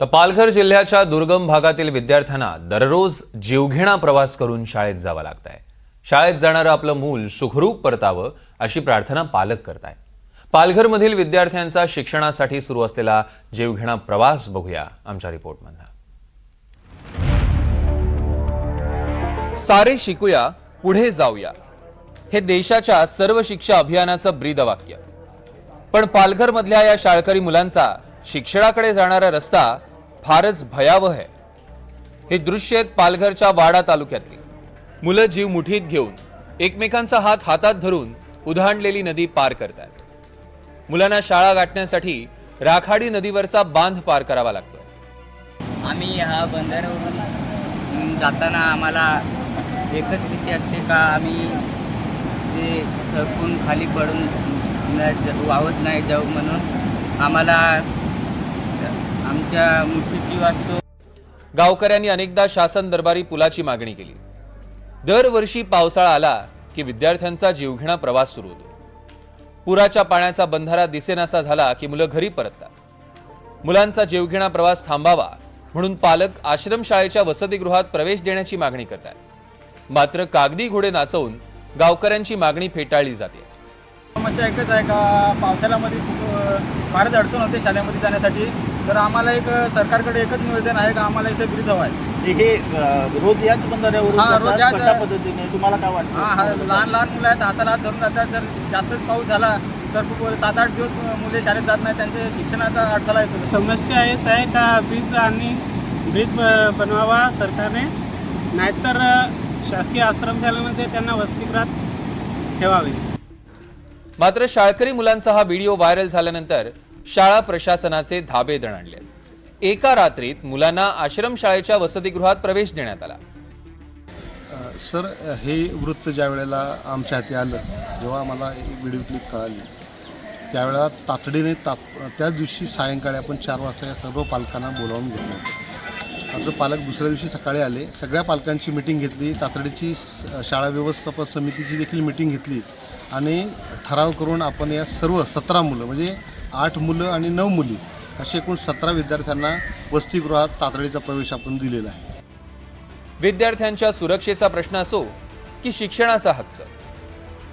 तर पालघर जिल्ह्याच्या दुर्गम भागातील विद्यार्थ्यांना दररोज जीवघेणा प्रवास करून शाळेत जावं लागत आहे शाळेत जाणारं आपलं मूल सुखरूप परतावं अशी प्रार्थना पालक करताय. पालघरमधील विद्यार्थ्यांचा शिक्षणासाठी सुरू असलेला जीवघेणा प्रवास बघूया आमच्या रिपोर्टमधला सारे शिकूया पुढे जाऊया. हे देशाच्या सर्व शिक्षा अभियानाचं ब्रीदवाक्य. पण पालघरमधल्या या शाळकरी मुलांचा शिक्षणाकडे जाणारा रस्ता फारच भयावह आहे. हे दृश्य आहेत पालघरच्या वाडा तालुक्यातली. मुलं जीव मुठीत घेऊन एकमेकांचा हात हातात धरून उधाणलेली नदी पार करतात. मुलांना शाळा गाठण्यासाठी राखाडी नदीवरचा बांध पार करावा लागतोय आम्ही ह्या बंधाऱ्यावरून जाताना आम्हाला एकच भीती असते का आम्ही ते सरकून खाली पडून वावत वाहत नाही जाऊ म्हणून. आम्हाला आमच्या मुठीची गावकऱ्यांनी अनेकदा शासन दरबारी पुलाची मागणी केली. दरवर्षी पावसाळा आला की विद्यार्थ्यांचा जीवघेणा प्रवास सुरू होतो. पुराच्या पाण्याचा बंधारा दिसेनासा झाला की मुलं घरी परततात. मुलांचा जीवघेणा प्रवास थांबावा म्हणून पालक आश्रमशाळेच्या वसतिगृहात प्रवेश देण्याची मागणी करतात. मात्र कागदी घोडे नाचवून गावकऱ्यांची मागणी फेटाळली जाते. समस्या एकच आहे का पावसाळ्यामध्ये खूप फारच अडचण होते शाळेमध्ये जाण्यासाठी. तर आम्हाला एक सरकारकडे एकच निवेदन आहे का आम्हाला इथे ब्रिज हवा आहे हे अ, रोज याच बंधाऱ्यावरून हा, रोज जातात. याच- कशा पद्धतीने? तुम्हाला काय हा हा वाटतं लहान लहान मुलं आहेत हाताला हात धरून जातात. जर जास्तच पाऊस झाला तर खूप सात आठ दिवस मुले शाळेत जात नाही त्यांच्या शिक्षणाचा अडथळा येतो. समस्या हेच आहे का ब्रिज आणि ब्रिज ब- बनवावा सरकारने? नाहीतर अ, शासकीय आश्रमशाळेमध्ये त्यांना वसतिगृहात ठेवावे. मात्र शाळकरी मुलांचा हा व्हिडिओ व्हायरल झाल्यानंतर शाळा प्रशासनाचे धाबे दणाणले. एका रात्रीत मुलांना आश्रमशाळेच्या वसतिगृहात प्रवेश देण्यात आला. सर हे वृत्त ज्या वेळेला आमच्या हाती आलं जेव्हा आम्हाला ही व्हिडिओ क्लिप कळाली त्यावेळेला तातडीने तात त्याच दिवशी सायंकाळी आपण चार वाजता या सर्व पालकांना बोलावून घेतलं. होतं मात्र पालक दुसऱ्या दिवशी सकाळी आले सगळ्या पालकांची मिटिंग घेतली तातडीची शाळा व्यवस्थापन समितीची देखील मिटिंग घेतली आणि ठराव करून आपण या सर्व सतरा मुलं म्हणजे आठ मुलं आणि नऊ मुली असे एकूण सतरा विद्यार्थ्यांना वसतिगृहात तातडीचा प्रवेश आपण दिलेला आहे. विद्यार्थ्यांच्या सुरक्षेचा प्रश्न असो की शिक्षणाचा हक्क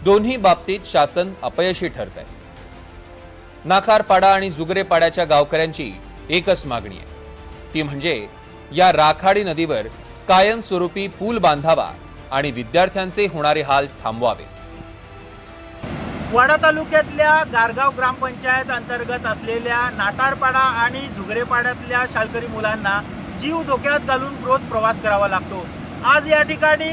दोन्ही बाबतीत शासन अपयशी ठरत आहे नाखारपाडा आणि जुगरेपाड्याच्या गावकऱ्यांची एकच मागणी आहे. ती म्हणजे या राखाडी नदीवर कायमस्वरूपी पूल बांधावा आणि विद्यार्थ्यांचे होणारे हाल थांबवावे. वाडा तालुक्यातल्या गारगाव ग्रामपंचायत अंतर्गत असलेल्या नाटारपाडा आणि झुगरेपाड्यातल्या शालकरी मुलांना जीव धोक्यात घालून रोज प्रवास करावा लागतो. आज या ठिकाणी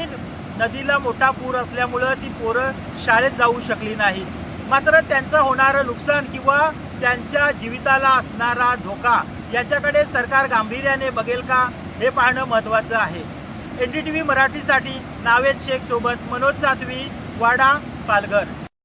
नदीला मोठा पूर असल्यामुळं ती पोरं शाळेत जाऊ शकली नाही. मात्र त्यांचं होणारं नुकसान किंवा त्यांच्या जीविताला असणारा धोका याच्याकडे सरकार गांभीर्याने बघेल का हे पाहणं महत्त्वाचं आहे. एन डी टी व्ही मराठीसाठी नावेद शेख सोबत मनोज सातवी वाडा पालघर.